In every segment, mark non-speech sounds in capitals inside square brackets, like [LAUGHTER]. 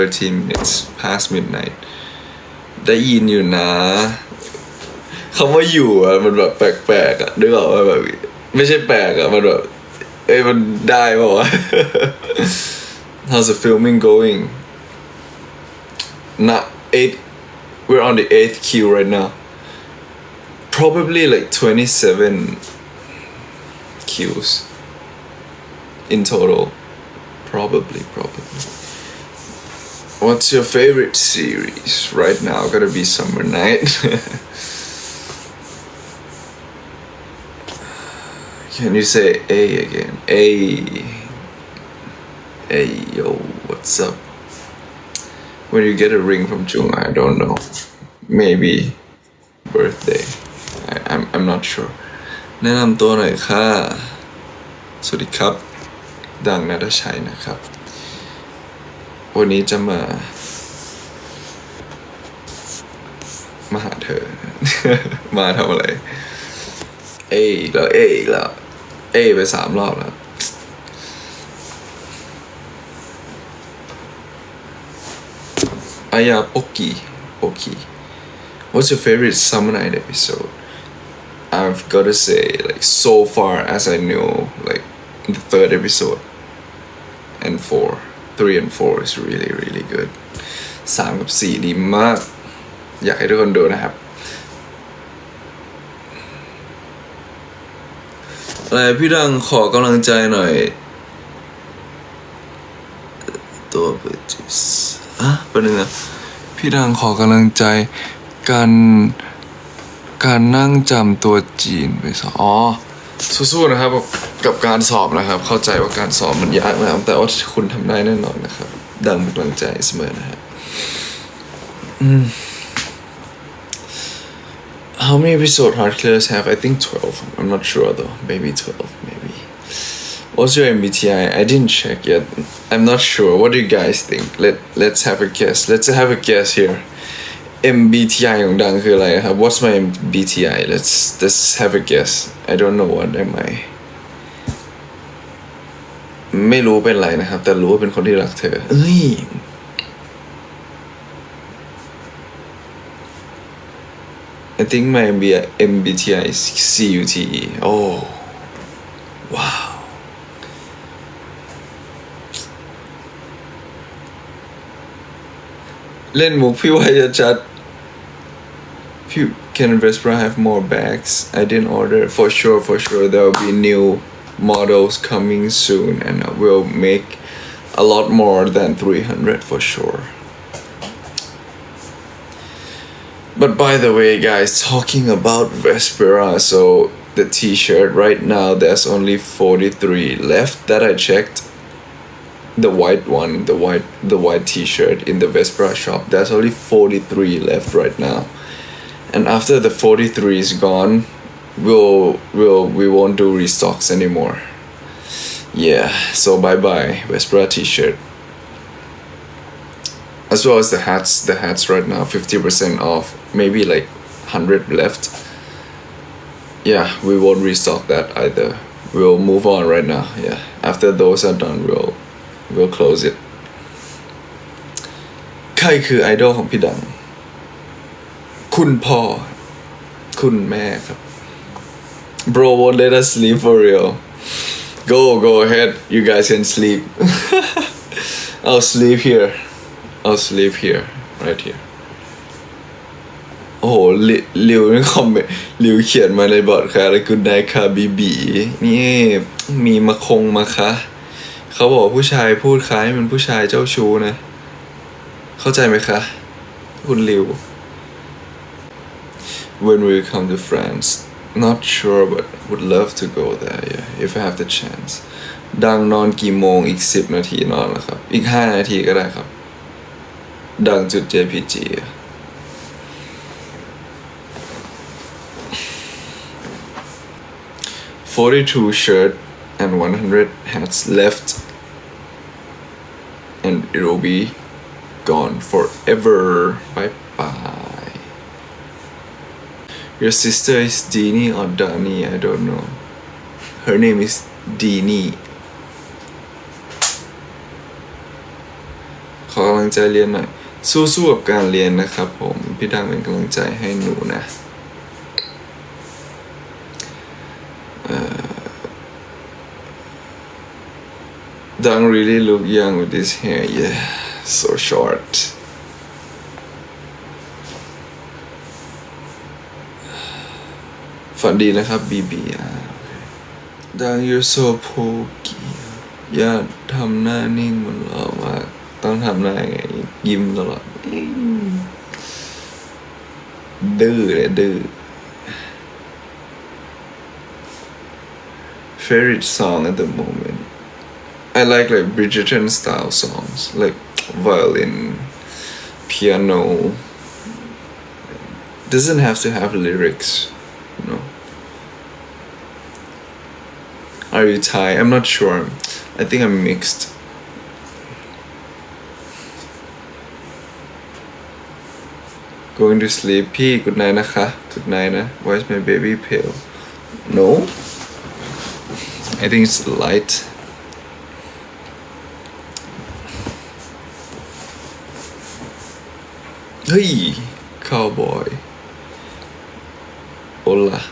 13 minutes past midnight ได้ยินอยู่นะคำว่าอยู่อะมันแบบแปลกๆอะนึกออกว่าแบบ ไม่ใช่แปลกอะมันแบบ เอ้ยมันได้ป่าวะ [LAUGHS] How's the filming going not eight we're on the eighth queue right now probably like 27 queues in total probably probably What's your favorite series right now? Gotta be Summer Night. [LAUGHS] Can you say A again? A. Hey yo, what's up? When you get a ring from Jung, I don't know. Maybe birthday. I, I'm I'm not sure. แนะนำตัวหน่อยค่ะ สวัสดีครับ ดังนัทชัยนะครับ วันนี้จะมา มาหาเธอ มาทำอะไร เออีกแล้วเออีกแล้วเอไปสามรอบแล้วอายาโปกิโปกิ What's your favorite Summer Night episode? I've gotta say, like so far as I know, like the third episode and four, three and four is really really good. สามกับสี่ดีมาก อยากให้ทุกคนดูนะครับ อะไรพี่ดังขอกำลังใจหน่อย ตัวเบจิสอะเป็นยังไงพี่ดังขอกำลังใจการการนั่งจำตัวจีนไปสอบอ๋อ สู้ๆนะครับกับการสอบนะครับ เข้าใจว่าการสอบมันยากนะครับแต่ว่าคุณทำได้แน่นอนนะครับ ดังเป็นกำลังใจเสมอนะครับ How many episode hard clears have? I think 12. I'm not sure though. Maybe 12, maybe. What's your MBTI? I didn't check yet. I'm not sure. What do you guys think? Let Let's have a guess. Let's have a guess here. MBTI ของดังคืออะไรครับ What's my MBTI? Let's let's have a guess. I don't know what am I. ไม่รู้เป็นไรนะครับ แต่รู้ว่าเป็นคนที่รักเธอ เอ้ย I think my MBI MBTI is CUTE. Oh, wow. เล่นมุกพี่ว่าจะจัด พี่ Can Vespa have more bags? I didn't order. For sure, for sure, there will be new models coming soon, and we'll make a lot more than 300 for sure. But by the way, guys, talking about Vespera, so the t-shirt right now there's only 43 left that I checked. The white one, the white the white t-shirt in the Vespera shop. There's only 43 left right now And after the 43 is gone, we'll we'll we won't do restocks anymore. Yeah, so bye bye Vespera t-shirt as well as the hats the hats right now 50% off maybe like 100 left yeah we won't restock that either we'll move on right now yeah after those are done we'll we'll close it ใครคือไอดอลของพี่ดัง คุณพ่อ คุณแม่ครับ bro won't let us sleep for real go go ahead you guys can sleep I'll sleep here I'll sleep here right here โอ้โหลิลิวนี่คอมเมนต์ลิวเขียนมาในบอร์ดค่ะแล้วคุณได้ค่ะบีบีนี่มีมาคงมาคะเขาบอกผู้ชายพูดคล้ายเป็นผู้ชายเจ้าชู้นะ เข้าใจไหมคะ คุณลิว When we come to France not sure but would love to go there yeah if I have the chance ดังนอนกี่โมงอีก 10 นาทีนอนแล้วครับ อีก 5 นาทีก็ได้ครับ ดังจุด JPG อะ 42 shirt and 100 hats left and it will be gone forever bye bye Your sister is Dini or Dani I don't know her name is Dini ขอกำลังใจเรียนหน่อย สู้ๆกับการเรียนนะครับผม พี่ดังเป็นกำลังใจให้หนูนะเอ่อ Dang really look young with this hair yeah so short ฝันดีนะครับบีบีอ่ะดัง you're so pokey อย่าทำหน้านิ่งมันหล่อมากต้องทำหน้าไง ยิ้มตลอดดื้อเลยดื้อ favorite song at the moment I like like Bridgerton style songs like violin piano doesn't have to have lyrics Are you Thai? I'm not sure. I think I'm mixed. Going to sleep. P. Good night, naka. Good night, na. Why is my baby pale? No. I think it's light. Hey, cowboy. Hola.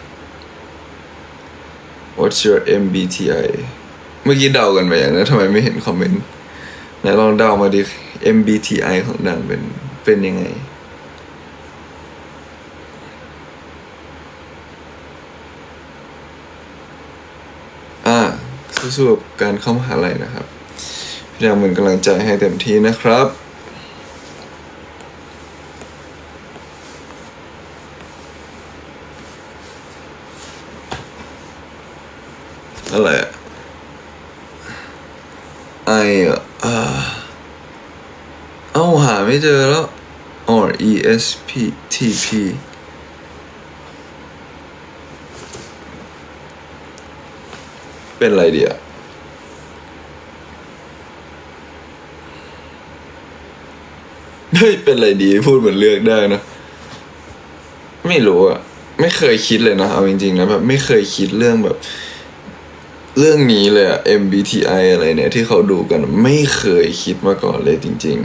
What's your MBTI เมื่อกี้เดากันไปอย่างนั้นทำไมไม่เห็นคอมเมนต์ไหนลองเดามาดิ MBTI ของนางเป็นเป็นยังไง อ่าสู้ๆกับการเข้ามหาลัยนะครับพี่ดาวเป็นกำลังใจให้เต็มที่นะครับ อะไรอะไออะอ่าเอ้าหาไม่เจอแล้ว or E S P T P เป็นอะไรเดียเฮ้ยเป็นอะไรดีพูดเหมือนเลือกได้นะ ไม่รู้อะไม่เคยคิดเลยนะ เอาจริงๆนะแบบไม่เคยคิดเรื่องแบบ เรื่องนี้เลยอะ MBTI อะไรเนี่ยที่เขาดูกันไม่เคยคิดมาก่อนเลยจริง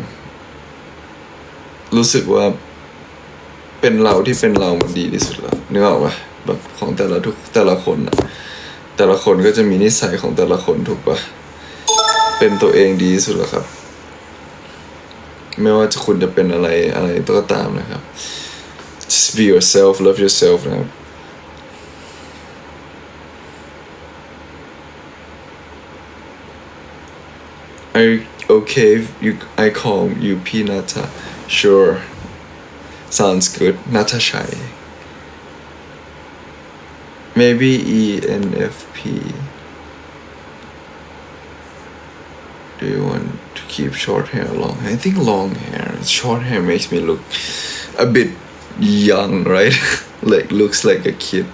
ๆ รู้สึกว่าเป็นเราที่เป็นเรามันดีที่สุดแล้วนึกออกปะแบบของแต่ละทุกแต่ละคนอะแต่ละคนก็จะมีนิสัยของแต่ละคนถูกปะเป็นตัวเองดีที่สุดแล้วครับ ไม่ว่าจะคุณจะเป็นอะไรอะไรก็ตามนะครับ just be yourself love yourself นะครับ Are you okay if you I call you P Nata? Sure. Sounds good. Natasha. Maybe ENFP. Do you want to keep short hair long hair? I think long hair. Short hair makes me look a bit young, right? [LAUGHS] like looks like a kid.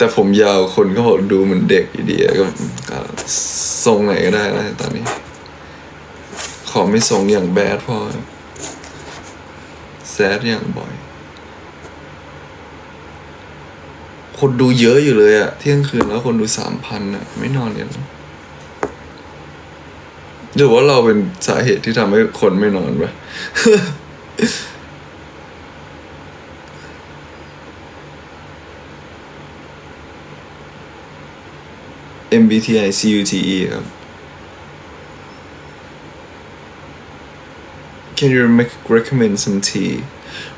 แต่ผมยาวคนก็บอกดูเหมือนเด็กอยู่ดีก็ก็ทรงไหนก็ได้แล้วตอนนี้ ขอไม่ทรงอย่างแบดพอแซดอย่างบ่อย คนดูเยอะอยู่เลยอะเที่ยงคืนแล้วคนดูสามพันอะไม่นอนกันหรือว่าเราเป็นสาเหตุที่ทำให้คนไม่นอนปะ MBTI CUTE ครับ Can you make, recommend some tea?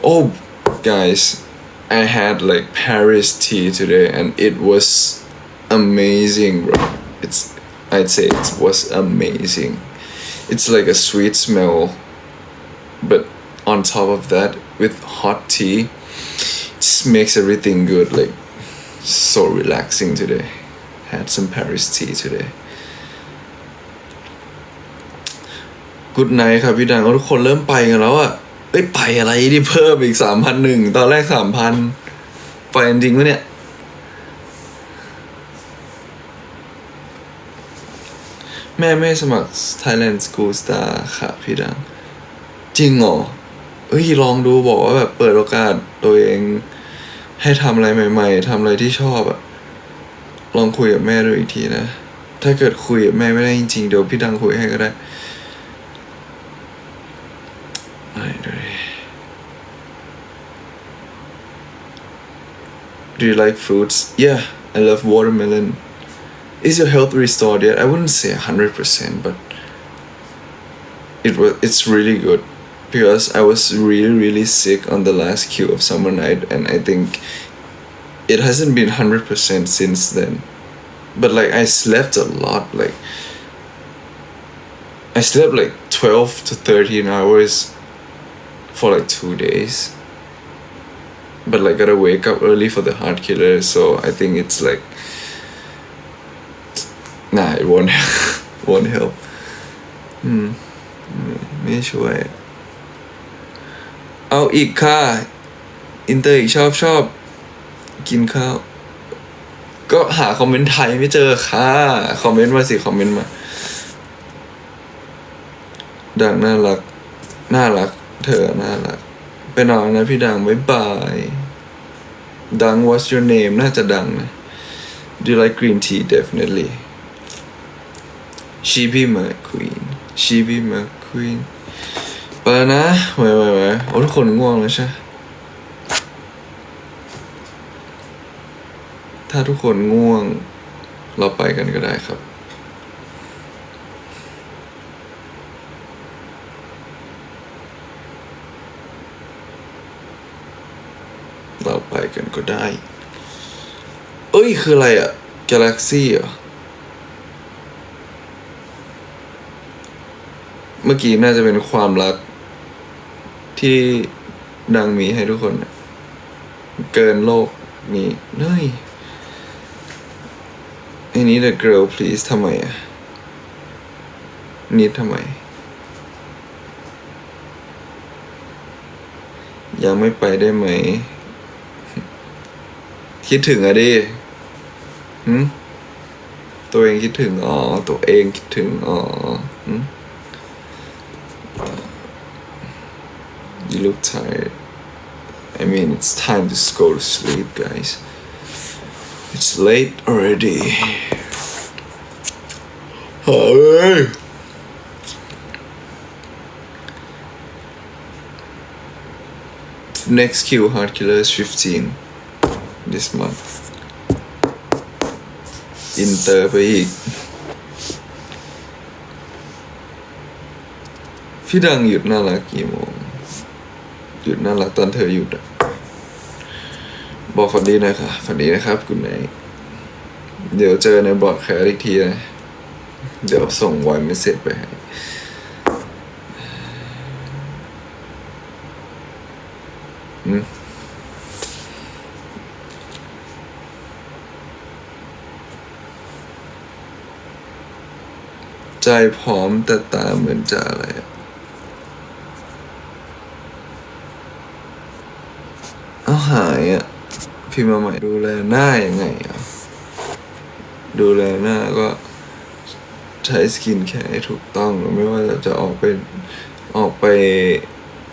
Oh, guys, I had like Paris tea today and it was amazing, bro. It's, I'd say it was amazing. It's like a sweet smell, but on top of that, with hot tea, it just makes everything good. Like, so relaxing today. Had some Paris tea today. Good night ครับพี่ดังทุกคนเริ่มไปกันแล้วอะเอ้ยไปอะไรดิเพิ่มอีกสามพันหนึ่งตอนแรกสามพันไปจริงๆวะเนี่ย แม่ไม่สมัคร Thailand School Star ค่ะพี่ดัง จริงเหรอเอ้ยลองดูบอกว่าแบบเปิดโอกาสตัวเองให้ทำอะไรใหม่ ๆทำอะไรที่ชอบอะ ลองคุยกับแม่ดูอีกทีนะ ถ้าเกิดคุยกับแม่ไม่ได้จริงๆเดี๋ยวพี่ดังคุยให้ก็ได้ไหนดูดิ Do you like fruits? Yeah, I love watermelon. Is your health restored yet? I wouldn't say 100%, but it was it's really good because I was really really sick on the last queue of summer night and I think it hasn't been 100% since then. But like I slept a lot like I slept like 12 to 13 hours for like 2 days but like gotta wake up early for the heart killer so i think it's like nah it won't [LAUGHS] won't help อืมไม่ช่วย เอาอีกค่ะ อินเตอร์อีกชอบชอบ กินข้าวก็หาคอมเมนต์ไทยไม่เจอค่ะ คอมเมนต์มาสิ คอมเมนต์มา ดังน่ารัก น่ารัก เธอ น่ารัก ไปนอนนะพี่ดังบ๊ายบาย ดัง what's your name น่าจะดังนะ do you like green tea definitely Sheepy queen Sheepy queen ไปแล้วนะไว้ไว้ไว้โอ้ทุกคนง่วงแล้วใช่ ถ้าทุกคนง่วง เราไปกันก็ได้ครับ เราไปกันก็ได้ เอ้ย คืออะไรอะ Galaxy เหรอเมื่อกี้น่าจะเป็นความรัก ที่ดังมีให้ทุกคน เกินโลกนี้เฮ้ย อ้นี้ the girl please ทำไมอะนิดทำไม ยังไม่ไปได้ไหม คิดถึงอะดิหืมตัวเองคิดถึงอ๋อ ตัวเองคิดถึงอ๋อหืม You look tired. I mean, it's time to go to sleep, guys. It's late already. Hey. Next Q Hard Killer is 15 this month. อินเตอร์ไปอีก พี่ดังหยุดน่ารักกี่โมง หยุดน่ารักตอนเธอหยุดอะ บอกฝันดีนะคะฝันดีนะครับคุณนายเดี๋ยวเจอในบอร์ดแคร์อีกทีนะ เดี๋ยวส่งไวไม่เสร็จไปให้อืมใจพร้อมแต่ตาเหมือนจะอะไรอะเอาหายอะ พี่มาใหม่ดูแลหน้ายังไงอะดูแลหน้าก็ใช้สกินแคร์ให้ถูกต้องไม่ว่าจะออกไปออกไป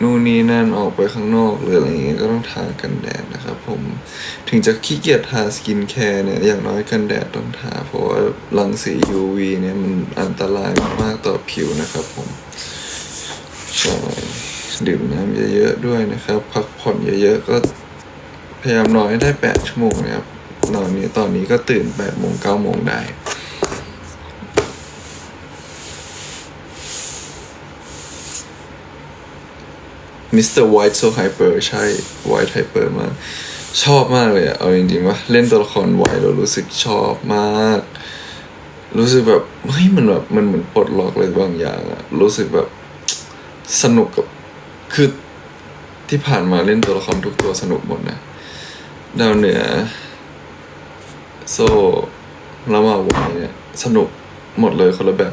นู่นนี่นั่นออกไปข้างนอกหรืออะไรอย่างเงี้ยก็ต้องทากันแดดนะครับผมถึงจะขี้เกียจทาสกินแคร์เนี่ยอย่างน้อยกันแดดต้องทา เพราะว่ารังสี UV เนี่ยมันอันตรายมากๆต่อผิวนะครับผมใช่ดื่มน้ำเยอะๆด้วยนะครับ พักผ่อนเยอะๆก็ พยายามนอนให้ได้แปดชั่วโมงนะครับนอนนี้ตอนนี้ก็ตื่นแปดโมงเก้าโมงได้มิสเตอร์ไวท์โซไฮเปอร์ใช่ไวท์ไฮเปอร์มาก ชอบมากเลยอะเอาจริงๆว่าเล่นตัวละครไวท์เรารู้สึกชอบมาก รู้สึกแบบเฮ้ยมันแบบมันเหมือนปลดล็อกอะไรบางอย่างอะรู้สึกแบบสนุกกับคือที่ผ่านมาเล่นตัวละครทุกตัวสนุกหมดนะ ดาวเหนือ โซ่แล้วมาไว้เนี่ยสนุกหมดเลยคนละแบบ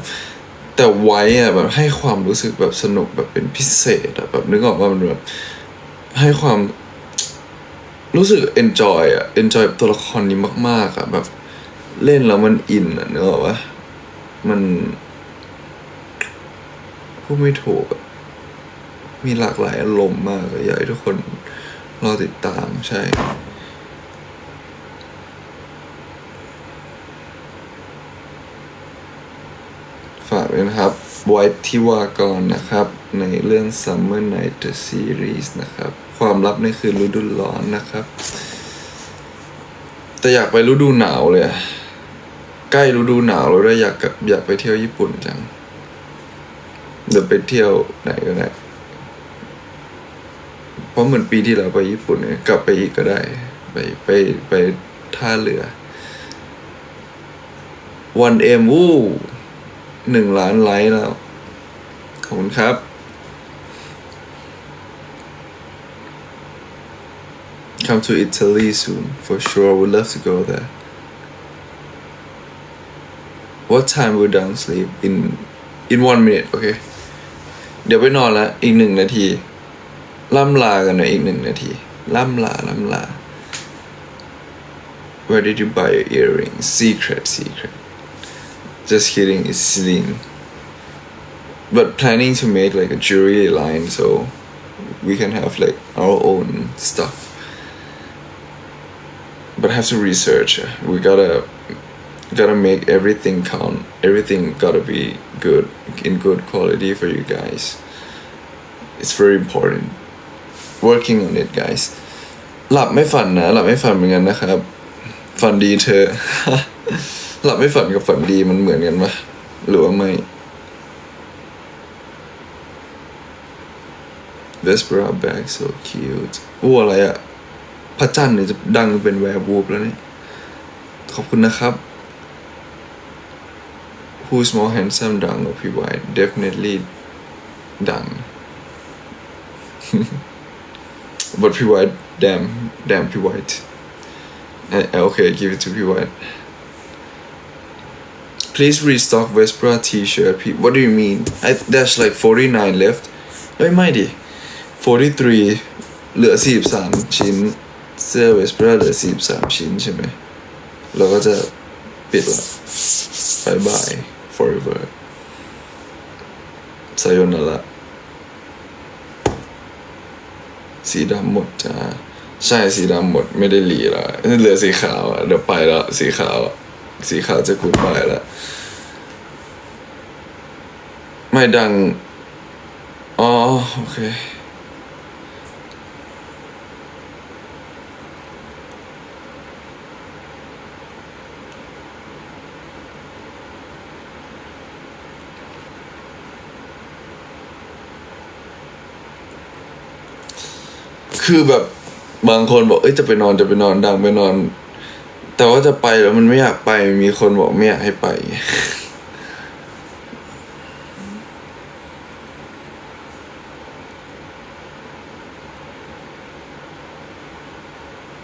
แต่ไว้อะแบบให้ความรู้สึกแบบสนุกแบบเป็นพิเศษอะแบบนึกออกว่ามันแบบให้ความรู้สึก enjoy อะ enjoy ตัวละครนี้มาก ๆอะแบบเล่นแล้วมันอินอะนึกออกปะมันพูดไม่ถูกมีหลากหลายอารมณ์มากอยากให้ทุกคนรอติดตามใช่ ฝากด้วย นะครับไวท์ที่ว่าก่อนนะครับ ในเรื่อง Summer Night the Series นะครับ ความลับในคืนฤดูร้อนนะครับ แต่อยากไปฤดูหนาวเลย ใกล้ฤดูหนาวแล้วด้วยอยากอยากไปเที่ยวญี่ปุ่นจังเดี๋ยวไปเที่ยวไหนก็ได้เพราะเหมือนปีที่แล้วไปญี่ปุ่นเนี่ยกลับไปอีกก็ได้ ไปไปไปท่าเรือวันเอ็มวู้ หนึ่งล้านไลค์แล้ว ขอบคุณครับ Come to Italy soon for sure. Would love to go there. What time we done sleep in in one minute okay เดี๋ยวไปนอนละอีกหนึ่งนาที ล่ำลากันหน่อยอีกหนึ่งนาที ล่ำลา ล่ำลา Where did you buy your earrings? Secret, secret. Just kidding, it's Celine. But planning to make like a jewelry line so we can have like our own stuff. But have to research. We gotta gotta make everything count. Everything gotta be good in good quality for you guys. It's very important. Working on it, guys. หลับไม่ฝันนะ หลับไม่ฝันเหมือนกันนะครับ ฝันดีเธอ [LAUGHS] หลับไม่ฝันกับฝันดีมันเหมือนกันไหมหรือว่าไม่ Vespera back so cute อู้อะไรอะพระจันทร์เนี่ยจะดังเป็นแวร์บูบแล้วเนี่ย ขอบคุณนะครับ Who's more handsome ดังกว่าพี่ไวท์ definitely ดัง but พี่ไว damn damn พี่ไว I, okay give it to พี่ไว Please restock Vespera t-shirt. What do you mean? I, there's like 49 left. เฮ้ยไม่ดิ 43 เหลือ 43 ชิ้น เสื้อ Vespra เหลือ 43 ชิ้นใช่ไหมเราก็จะปิดละบายบาย forever ไซโยนาระสีดำหมดจ้า ใช่สีดำหมดไม่ได้หลีละเหลือสีขาวอะเดี๋ยวไปแล้วสีขาวอะ สีขาวจะกูดไปแล้ว ไม่ดัง อ๋อ โอเค คือแบบบางคนบอก เอ้ย จะไปนอนจะไปนอนดังไปนอน แต่ว่าจะไปแล้วมันไม่อยากไปมีคนบอกไม่อยากให้ไป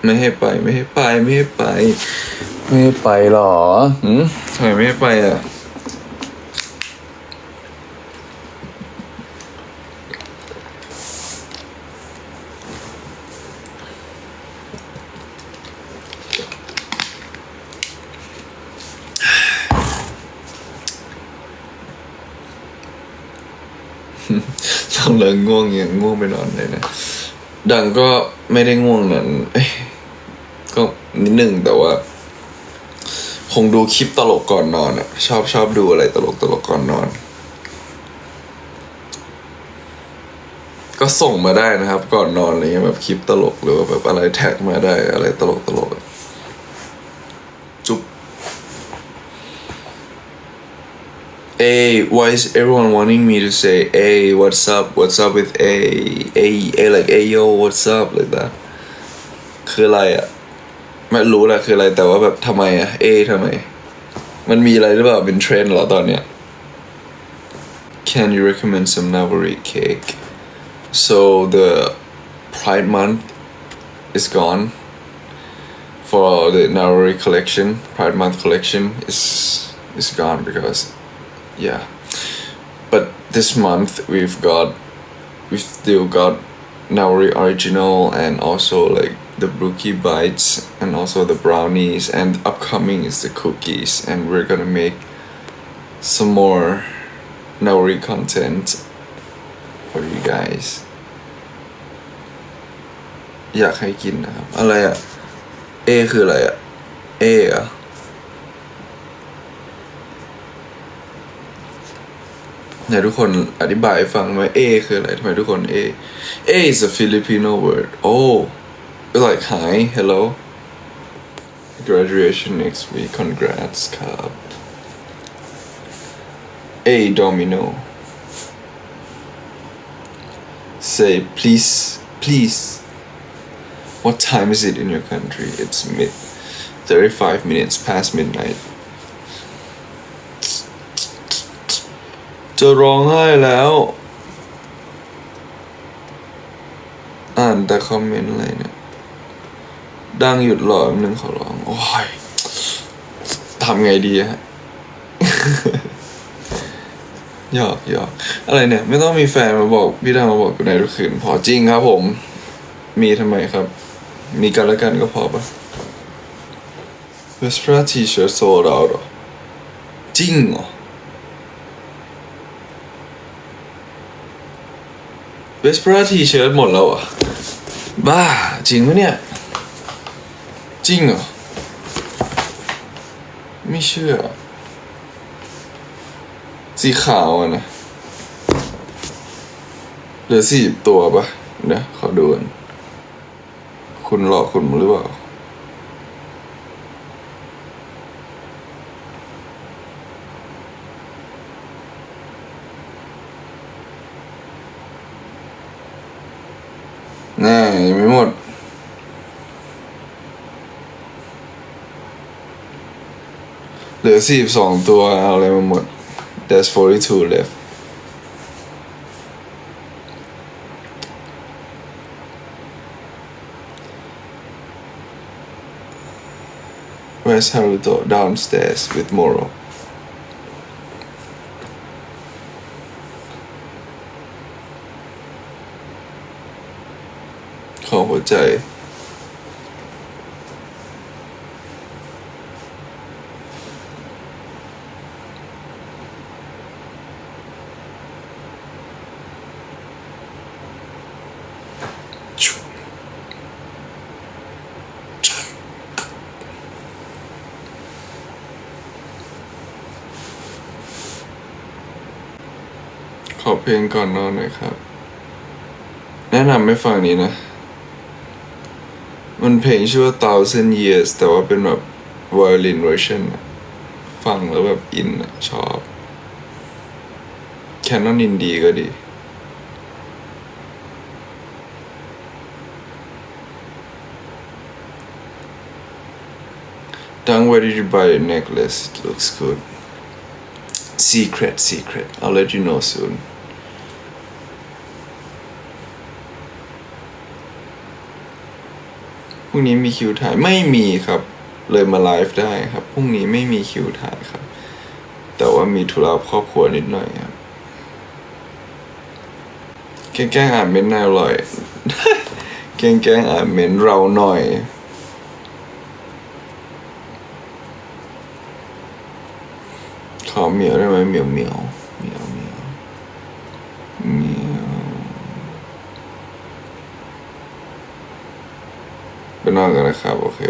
ไม่ให้ไป ไม่ให้ไป ไม่ให้ไป ไม่ให้ไปหรอหืมทำไมไม่ให้ไปอะ ตอนเลิกง่วงยังง่วงไปนอนเลยนะ ดังก็ไม่ได้ง่วงนั้นก็นิดหนึ่งแต่ว่า คงดูคลิปตลกก่อนนอนอะชอบชอบดูอะไรตลกตลกก่อนนอน ก็ส่งมาได้นะครับ ก่อนนอนอะไรเงี้ยแบบคลิปตลกหรือว่าแบบอะไรแท็กมาได้อะไรตลกตลกอะ A, why is everyone wanting me to say, A, what's up, what's up with A, A, A, like, A, yo, what's up, like that คืออะไรอะไม่รู้แหละคืออะไรแต่ว่าแบบทำไมอะ A ทำไม มันมีอะไรหรือเปล่าเป็นเทรนด์เหรอตอนเนี้ย Can you recommend some Navari cake so the Pride month is gone for the Navari collection Pride month collection is is gone because yeah but this month we've got we've still got Nauri original and also like the brookie bites and also the brownies and upcoming is the cookies and we're gonna make some more Nauri content for you guys อยากให้กินนะครับ อะไรอะเอคืออะไรอะเอเห อะ ไหนทุกคนอธิบายให้ฟังไหม A คืออะไรทำไมทุกคน A A is a Filipino word oh like hi hello graduation next week congrats ครับ A domino say please please what time is it in your country it's mid 35 minutes past midnight จะร้องไห้แล้ว อ่านแต่คอมเมนต์อะไรเนี่ย ดังหยุดหล่อแป๊บนึงขอร้อง โอ้ยทำไงดีฮะหยอกหยอกอะไรเนี่ย ไม่ต้องมีแฟนมาบอก พี่ดามาบอกกูในทุกคืนพอจริงครับผม มีทำไมครับ มีกันและกันก็พอปะ Vespa T-shirt sold out เหรอ เวสเหรอร์ทีเชิ้ตหมดแล้วอะ บ้า จริงปะเนี่ย จริงเหรอ ไม่เชื่อ สีขาวอะนะเหลือสี่ตัวปะเดี๋ยวขอดูกันคุณหลอกคุณหรือเปล่า แน่ยัง ไม่หมด เหลือสี่สองตัวเอาอะไรมาหมด there's 42 left Where's Haruto downstairs with Moro ขอหัว ใจ ขอเพลงก่อนนอนหน่อยครับ แนะนำไม่ฟังนี้นะ มันเพลงชื่อว่า thousand years แต่ว่าเป็นแบบ violin version อะฟังแล้วแบบอินอะชอบ Canon Indie ก็ดี Dang, where did you buy the necklace? It looks good. Secret, secret. I'll let you know soon. รุ่งนี้มีคิวถ่ายไม่มีครับ เลยมาไลฟ์ได้ครับพรุ่งนี้ไม่มีคิวถ่ายครับ แต่ว่ามีธุระครอบครัวนิดหน่อยครับแกล้งแกล้งอ่านเม้นต์นายอร่อยแกล้งแกล้งอ่านเม้นเราหน่อยขอเหมียวได้ไหมมียวเหมียวเหมียวเหมียวเหมียว ไปนอนกันนะครับ โอเค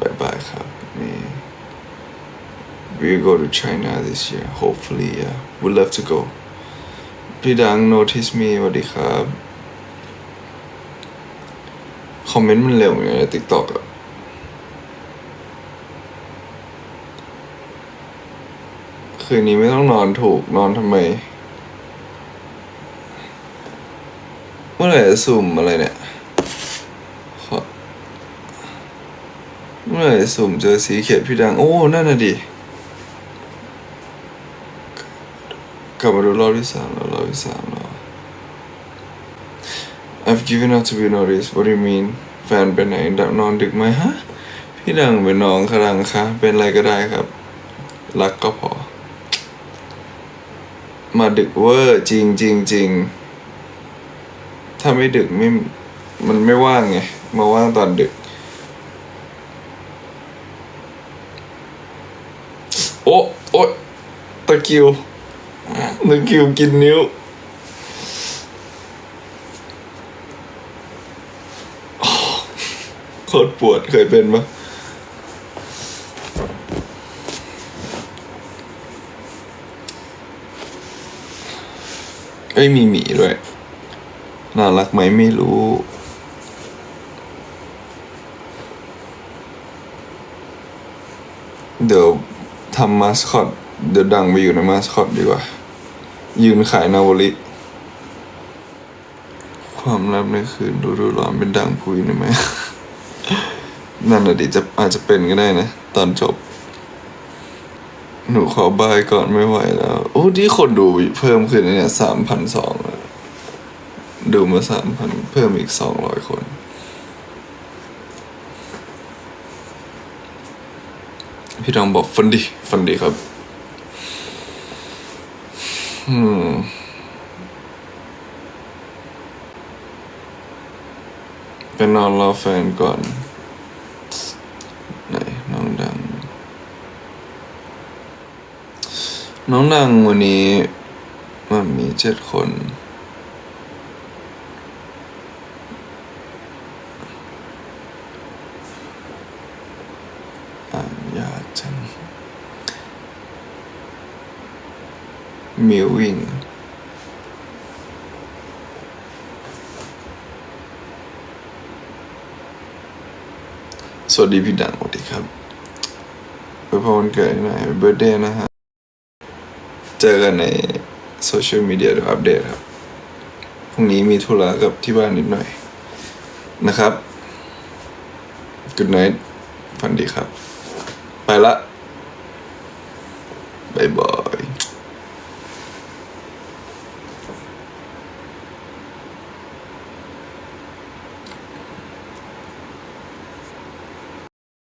บายบายครับนี่ we go to China this year hopefully yeah would love to go พี่ดัง notice me สวัสดีครับ คอมเมนต์มันเร็วเหมือนกันใน TikTok อะคืนนี้ไม่ต้องนอนถูกนอนทำไม เมื่อไหร่จะสุ่มอะไรเนี่ยขอเมื่อไหร่สุ่มเจอสีเขียดพี่ดัง โอ้ นั่นน่ะดิ กลับมาดูรอบที่สามรอบที่สามแล้ว I've given up to be noticed what do you mean แฟนไปไหนดับนอนดึกไหมฮะ พี่ดังเป็นน้องครังคะเป็นอะไรก็ได้ครับ รักก็พอ มาดึกเวอร์จริงจริงจริงถ้าไม่ดึกไม่ มันไม่ว่างไง มาว่างตอนดึก โอ้โอ้ตะคิวตะคิวกินนิ้ว โคตรปวดเคยเป็นปะอ้ยมีหมีด้วย น่ารักไหมไม่รู้เดี๋ยวำมาสคอต เดี๋ยวดังไปอยู่ในมาสคอตดีกว่า ยืนขายนาวลิ ความลับในคืนดูดูร้อนเป็นดังพุยหน่อยไหมนั่นน่ะดิจะอาจจะเป็นก็ได้นะ ตอนจบ หนูขอบายก่อนไม่ไหวแล้ว โอ้ที่คนดูเพิ่มขึ้นเนี่ยสามพันสองดูมาสามพันเพิ่มอีกสองร้อยคน พี่น้องบอกฟันดีฟันดีครับ อืมไปนอนรอแฟนก่อน ไหนน้องดัง น้องดังวันนี้มันมีเจ็ดคน อ่าน ยาจังมิววิ่งสวัสดีพี่ดังสวัสดีครับไปพอวันเกิดหน่อยเบิร์ดเดย์นะฮะ เจอกันในโซเชียลมีเดียเดี๋ยวอัปเดตครับ พรุ่งนี้มีธุระกับที่บ้านนิดหน่อยนะครับ Good night ฝันดีครับ ไปละ